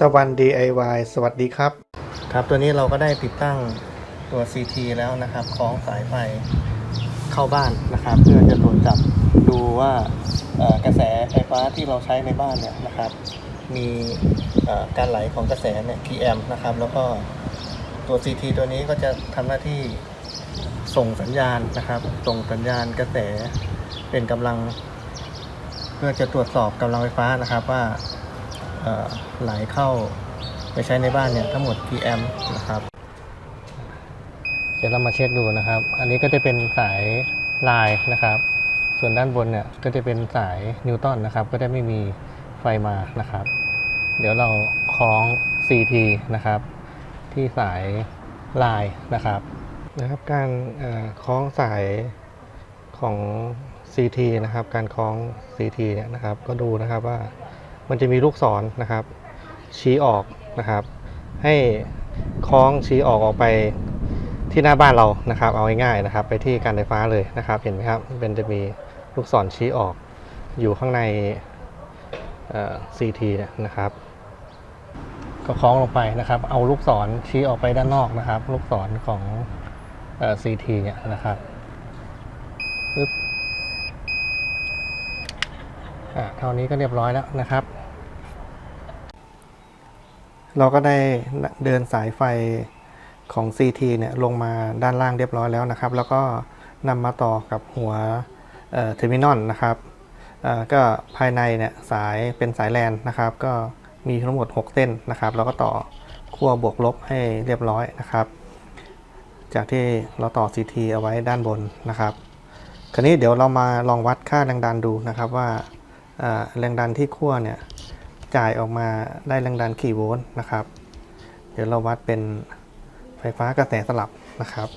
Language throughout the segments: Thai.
ตะวัน DIY สวัสดีครับ ครับตัวนี้เราก็ได้ติดตั้งตัว CT แล้วนะครับคล้องสายไฟเข้าบ้านนะครับ เพื่อจะตรวจจับดูว่ากระแสไฟฟ้าที่เราใช้ในบ้านเนี่ยนะครับ มีการไหลของกระแสเนี่ยกี่แอมป์นะครับ แล้วก็ตัว CT ตัวนี้ก็จะทำหน้าที่ส่งสัญญาณนะครับ ส่งสัญญาณกระแสเป็นกำลัง เพื่อจะตรวจสอบกำลังไฟฟ้านะครับว่า ไหลเข้าไปใช้ในบ้านเนี่ยทั้งหมดกี่แอมป์นะครับเดี๋ยวเรามาเช็คดูนะครับ อันนี้ก็จะเป็นสายลายนะครับ ส่วนด้านบนเนี่ยก็จะเป็นสายนิวตันนะครับ ก็ได้ไม่มีไฟมานะครับ เดี๋ยวเราคล้อง CT นะครับ ที่สายลายนะครับนะครับ การคล้องสายของ CT นะครับ การคล้อง CT เนี่ยนะครับ ก็ดูนะครับว่า มันจะมีลูกศรนะครับ ชี้ออกนะครับ ให้คล้องชี้ออกออกไปที่หน้าบ้านเรานะครับ เอาง่ายๆนะครับ ไปที่การไฟฟ้าเลยนะครับ เห็นไหมครับเป็นจะมีลูกศรชี้ออกอยู่ข้างในเอ่อซีทีนะครับ ก็คล้องลงไปนะครับ เอาลูกศรชี้ออกไปด้านนอกนะครับ ลูกศรของเอ่อ CT เนี่ยนะครับปึ๊บ อะเท่านี้ก็เรียบร้อยแล้วนะครับ เราก็ได้เดินสายไฟของ CT เนี่ยลงมาด้านล่างเรียบร้อยแล้วนะครับ แล้วก็นำมาต่อกับหัวเทอร์มินอลนะครับก็ภายในเนี่ยสายเป็นสายแลนนะครับ ก็มีทั้งหมด 6 เส้นนะครับ แล้วก็ต่อขั้วบวกลบให้เรียบร้อยนะครับ จากที่เราต่อ CT เอาไว้ด้านบนนะครับ คราวนี้เดี๋ยวเรามาลองวัดค่าแรงดันดูนะครับว่า แรงดันที่ขั้วเนี่ยจ่ายออกมาได้แรงดันกี่โวลต์นะครับ เดี๋ยวเราวัดเป็นไฟฟ้ากระแสสลับนะครับ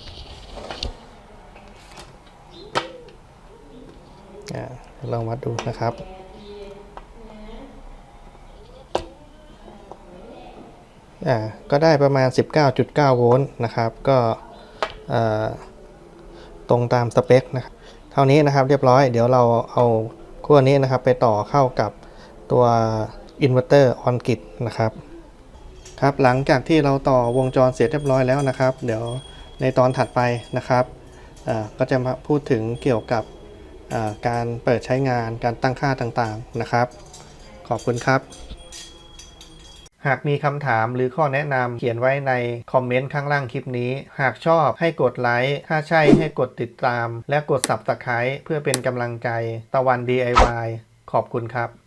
อ่าเดี๋ยวลองวัดดูนะครับ ก็ได้ประมาณ 19.9 โวลต์นะครับ ก็ตรงตามสเปคนะครับ เท่านี้นะครับเรียบร้อย เดี๋ยวเราเอา ขั้วนี้นะครับไปต่อเข้ากับตัวอินเวอร์เตอร์ออนกิตนะครับครับหลังจากที่เราต่อวงจรเสร็จเรียบร้อยแล้วนะครับ เดี๋ยวในตอนถัดไปนะครับอ่าก็จะมาพูดถึงเกี่ยวกับอ่าการเปิดใช้งานการตั้งค่าต่างๆนะครับ ขอบคุณครับ หากมีคำถามหรือข้อแนะนำเขียนไว้ในคอมเมนต์ข้างล่างคลิปนี้ หากชอบให้กดไลค์ ถ้าใช่ให้กดติดตาม และกด Subscribe เพื่อเป็นกำลังใจ ตะวัน DIY ขอบคุณครับ